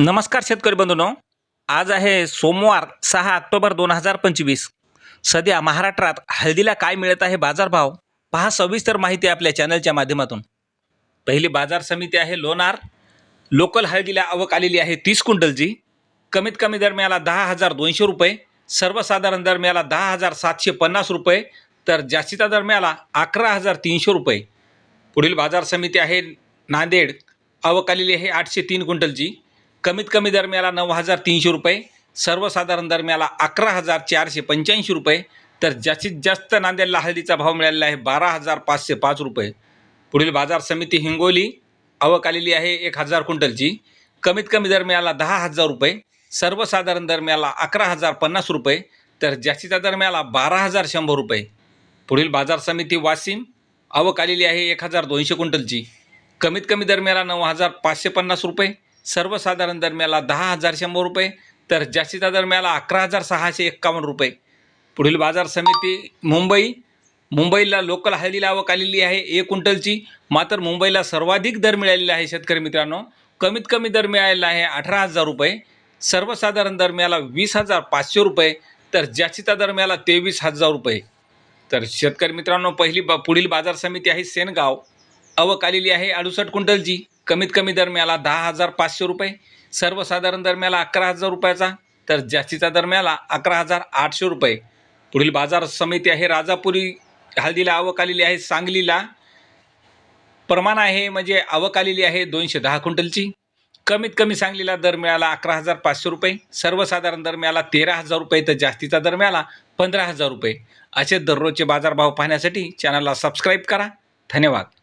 नमस्कार शेतकरी बंधूंनो. आज आहे सोमवार सहा ऑक्टोबर दोन हजार पंचवीस. सध्या महाराष्ट्रात हळदीला काय मिळत आहे बाजारभाव पहा सविस्तर माहिती आपल्या चॅनलच्या माध्यमातून. पहिली बाजार समिती आहे लोणार. लोकल हळदीला आवक आलेली आहे तीस क्विंटलची. कमीत कमी दरम्याला दहा हजार दोनशे रुपये. सर्वसाधारण दरम्याला दहा हजार सातशे पन्नास रुपये. तर जास्तीचा दरम्याला अकरा हजार तीनशे रुपये. पुढील बाजार समिती आहे नांदेड. आवक आलेली आहे आठशे तीन क्विंटलची. कमीत कमी दरम्याला नऊ हजार तीनशे रुपये सर्वसाधारण दरम्याला अकरा हजार चारशे पंच्याऐंशी रुपये तर जास्तीत जास्त नांदेडला हळदीचा भाव मिळालेला आहे बारा हजार पाचशे पाच रुपये. पुढील बाजार समिती हिंगोली आवक आलेली आहे एक हजार क्विंटलची. कमीत कमी दरम्याला दहा हजार रुपये सर्वसाधारण दरम्याला अकरा हजार पन्नास रुपये तर जास्तीचा दरम्याला बारा हजार शंभर रुपये. पुढील बाजार समिती वाशिम आवक आलेली आहे एक हजार दोनशे क्विंटलची. कमीत कमी दरम्याला नऊ हजार पाचशे पन्नास रुपये सर्वसाधारण दरम्याला दहा हजार शंभर रुपये तर जास्तीचा दरम्याला अकरा हजार सहाशे एक्कावन्न रुपये. पुढील बाजार समिती मुंबई मुंबईला लोकल हळदीला आवक आलेली आहे एक क्विंटलची. मात्र मुंबईला सर्वाधिक दर मिळालेला आहे शेतकरी मित्रांनो. कमीत कमी दर मिळालेला आहे अठरा हजार रुपये. सर्वसाधारण दरम्याला वीस हजार पाचशे रुपये तर जास्तीचा दरम्याला तेवीस हजार रुपये. तर शेतकरी मित्रांनो पहिली बा पुढील बाजार समिती आहे सेनगाव. आवक आलेली आहे अडुसष्ट क्विंटलची. कमीत कमी दरम्याला दहा हजार पाचशे रुपये सर्वसाधारण दरम्याला अकरा हजार रुपयाचा तर जास्तीचा दरम्याला अकरा हजार आठशे रुपये. पुढील बाजार समिती आहे राजापुरी हळदीला आवक आलेली आहे सांगलीला प्रमाण आहे म्हणजे आवक आलेली आहे दोनशे दहा क्विंटलची. कमीत कमी सांगलीला दर मिळाला अकरा हजार पाचशे रुपये सर्वसाधारण दर मिळाला तेरा हजार रुपये तर जास्तीचा दर मिळाला पंधरा हजार रुपये. असे दररोजचे बाजारभाव पाहण्यासाठी चॅनलला सबस्क्राईब करा. धन्यवाद.